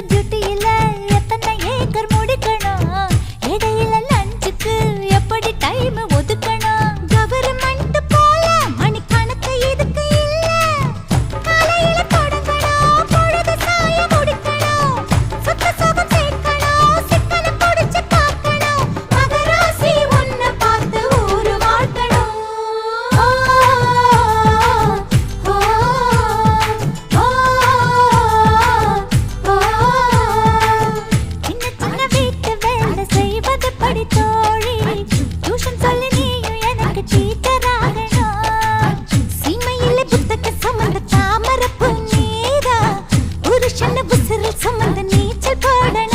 to duty. పురుషుల బుసరు సంబంధం నేర్చుకోవడం